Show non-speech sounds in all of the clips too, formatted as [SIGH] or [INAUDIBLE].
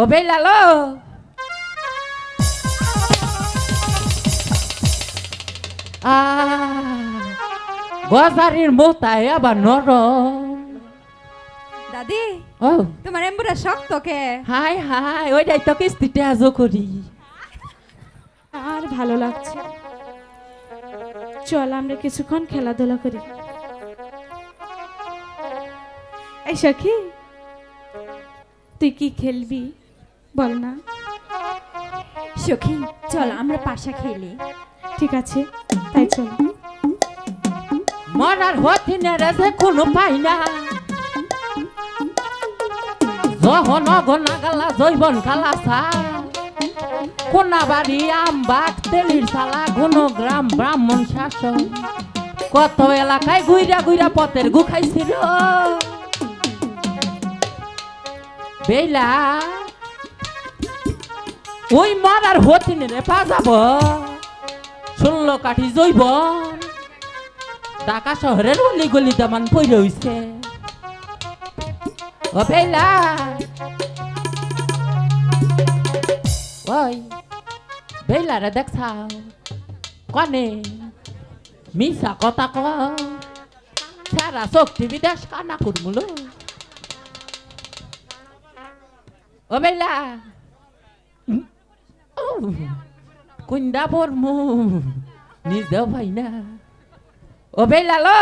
ও বেলালো। গজারির মোতায় আবার নরম। দাদি ও। তোমার এমবুরা শক্ত কে? হাই হাই ওইটাই তো কিস্তিতে আজও করি। আর ভালো লাগছে। চল আমরা কিছুক্ষণ খেলাধুলা করি। এই সখী তুই কি খেলবি? বল না। সখী চল আমরা পাশা খেলি ঠিক আছে তাই চল। মরার হথিনে রে কোনো পাই না। যখন অগনা গালা জৈবন গালা সা। কোনা বাড়ি আম বাগ তেলির সালা গুণ গ্রাম ব্রাহ্মণ শাসন। কত এলাকায় গুইরা গুইরা পথের গু খাইছিল। বেলা ওই মরার হথিনে রে পাজাব। শুনলো কাঠি জৈবন ঢাকা শহরের অলি গলি দামান পইরে হইছে। ও বেলা। ওই বেলা রে দেখছাও কনে মিশা কথা ক। সারা বিদেশ কানা করমুলো ও বেলা। [LAUGHS] কুন্দা বর্মু নিজেও ভাই না ও বেলালো।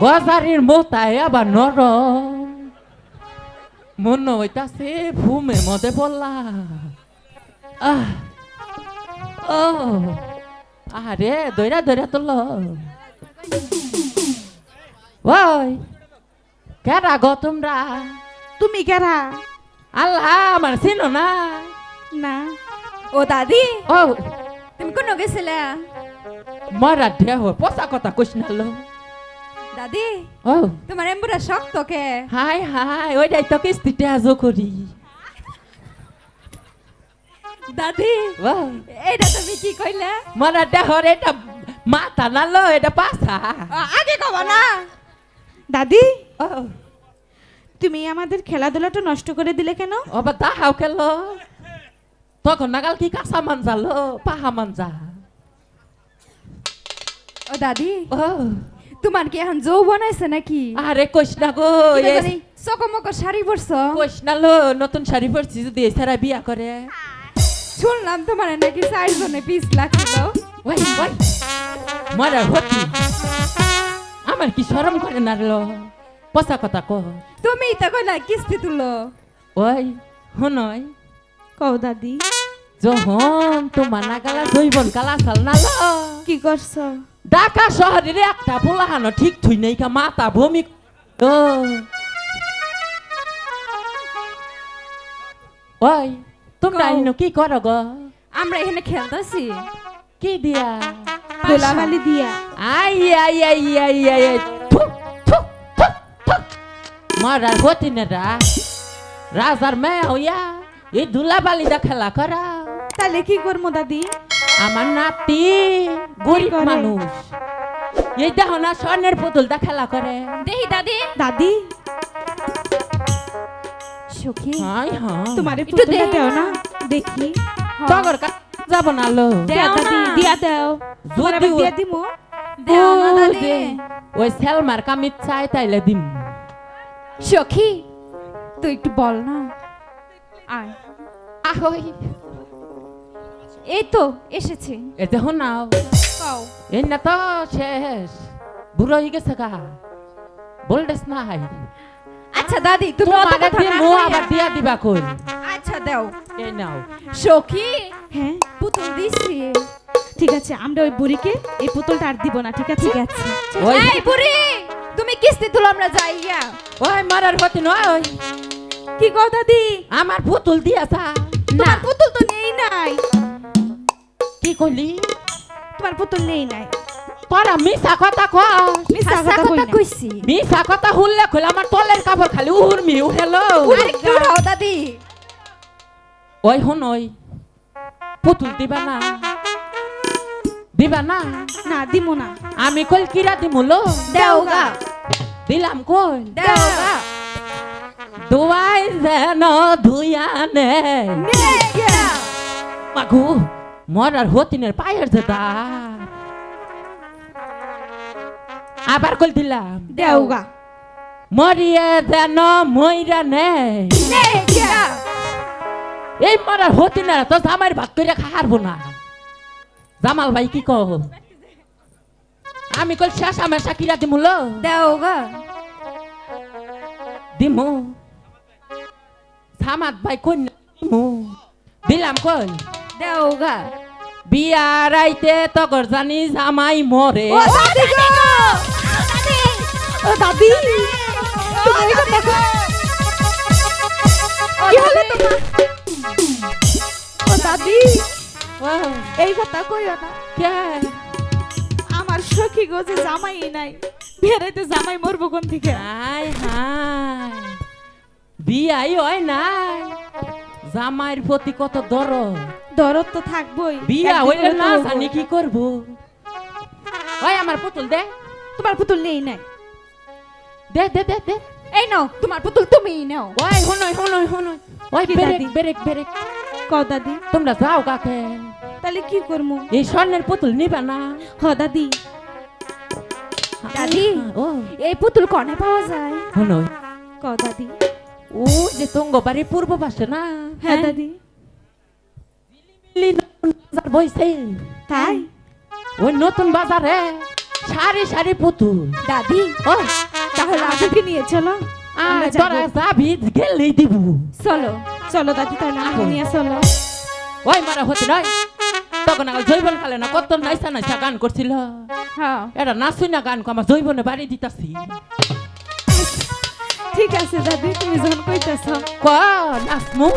গজারির মোতায় আবার নরম। মনে হইতাছে ঘুমে মধ্যে পড়লা আহ ও আরে দৈরা দৈরা তোল ওই কেরা গো তোমরা? তুমি কেরা আল্লাহ আমার চিনো না। না। ও দাদি ও। তুমি কোন গেছিলে? মরা দেহ পোষা কথা কইস না লো। দাদি ও। তোমার এমবুরা শক্ত কে হাই হাই ওইটাই তো কিস্তিতে আজও করি। দাদি ও। এইটা তুমি কি কইলে? মরা দেহর এটা মাথা না লো এটা পাছা। আগে কব না। দাদি তুমি আমাদের খেলাধুলাটা নষ্ট করে দিলে কেন? ওবা তাহাও খেলো তখন নাগাল কি কাঁচা মানজা লো? পাহা মানজা ও দাদি ও তোমার কি এখন যৌ বানাইছে নাকি? আরে কইস না গো চকমক শাড়ি পরছো? কইস না লো নতুন শাড়ি পরছি যদি এছাড়া বিয়া করে। শুনলাম তোমার নাকি চারজনে পিস লাগছিল ওই ওই। মরা হতি আমার কি শরম করে না লো? পচা কথা কহ। তুমি তো কইলা কিস্তি তুলো ওই শুনই। কও দাদি। যখন তোমার নাগালা জৈবন কালা চাল না লো কি করছ? ঢাকা শহরের একটা পোলাহানো ঠিক থুই নাই কা মাথা ভূমি। ওই তোমরা। ইনো কি করো গো? আমরা এখানে খেলতেছি। কি দিয়া? দোলাবালি দিয়া। আই আই আই আই আই আই মারার হতিনেরা রাজার মেয়ে হইয়া এই দুলাবালিদা খেলা করা তাহলে কি করব দাদি? আমার নাতি গরিব মানুষ। এই দেখো না স্বর্ণের পুতুলটা খেলা করে। দেহি দাদি। দাদি? সখী হাই হাই। তোমার একটু পুতুলটা দেও না। দেখি। তগর কা যাব না লো। দিয়া দেও দাদি দিয়া দাও। তোমার দিয়া দিমু? দেও না দাদি। ওই সেলমার কামিজ চাই তাইলে দিম। সখী তুই একটু বল না। আয়। আহই। এই তো এসেছে। এ দেখো না। তো শেষ। বুড়ো হয়ে গেছে গা। হাই আচ্ছা দাদি তুমি অত কথা দিয়ে না মো আবার দিয়া দিবা কই? আচ্ছা দাও। এই নাও। সখী হ্যাঁ? পুতুল দিছি। ঠিক আছে আমরা ওই বুড়িকে এই পুতুলটা আর দিব না ঠিক আছে? ঠিক আছে। ওই বুড়ি! তুমি কিস্তি তুলো আমরা যাই গিয়া ওই মারার হতি নয়। কি কও দাদি? আমার পুতুল দিয়াছা তোমার পুতুল তো নেই নাই। কি কইলি? তোমার পুতুল নেই নাই। তোরা মিশা কথা কস। মিছা কথা কই কথা না। কইছি। মিশা কথা হুললে খুলে আমার তলের কাপড় খালি উর্মি উঠেলো আরেকটু উঠাও দাদি? ওই হন ওই পুতুল দিবা না। দিবা না? না দিমু না। আমি কল কিরা দিমুলো দেওগা। দিলাম কই দেওগা। দুয়াই যেন ধুইয়া নে। মাগু মরার হতিনের পায়ের যেটা আবার কল দিলাম। দেওগা। মরিয়ে যেন মইরা নে। এই মরার হতিনের তো জামাইর ভাত করে খাহারবো না। জামাল ভাই কি কহ আমি কল শেষ আমার সাকিরা দিমুলো দেওগা দিমু। সামাত ভাই কই না দিমু। দিলাম কই দেওগা বিয়ার আইতে তগর জানি জামাই মরে। ও দাদি গো! ও দাদি! তুমি কথা কো কি হলো তোমার? ও দাদি! এই কথা কইও না। কে? আমার সখী গো যে জামাই নাই বেড়াইতে জামাই মরবো কোন থেকে? হাই হাই বিয়াই হয় নাই। জামাইয়ের প্রতি কত দর দরদ তো থাকবই। বিয়া হইলে না জানি কি করব। ওই আমার পুতুল দে। তোমার পুতুল নেই নাই। দে দে দে দে। এই নাও তোমার পুতুল তুমিই নাও। ওই হুনই হুনই হুনই। ওই বেরেক? বেরেক বেরেক। কও দাদি? তোমরা যাও কাকে? তাহলে কি করব এই স্বর্ণের পুতুল নিবা না। হ দাদি। দাদি ও। এই পুতুল কনে পাওয়া যায়? হুনই কও দাদি। ও যে তুঙ্গ বাড়ি পূর্ব পাশে না? হ্যাঁ দাদি। নতুন বাজার বইছে। তাই? ওই নতুন বাজারে সারি সারি পুতুল। দাদি ও। তাহলে আমাকে নিয়ে চলো। আমরা আয় যাব। তোরা যাবি গেলেই দিব। চলো চলো দাদি তাহলে নিয়ে চলো। ওই মারা হতে নয়। তখন আমার জৈবন খালে না কত নাইসা নাইসা গান করছিল। হ্যাঁ। এটা নাচুই না গান আমার জৈবনে বাড়ি দিতাছি। ঠিক আছে দাদি তুমি যখন কইতেছ। ক নাচমু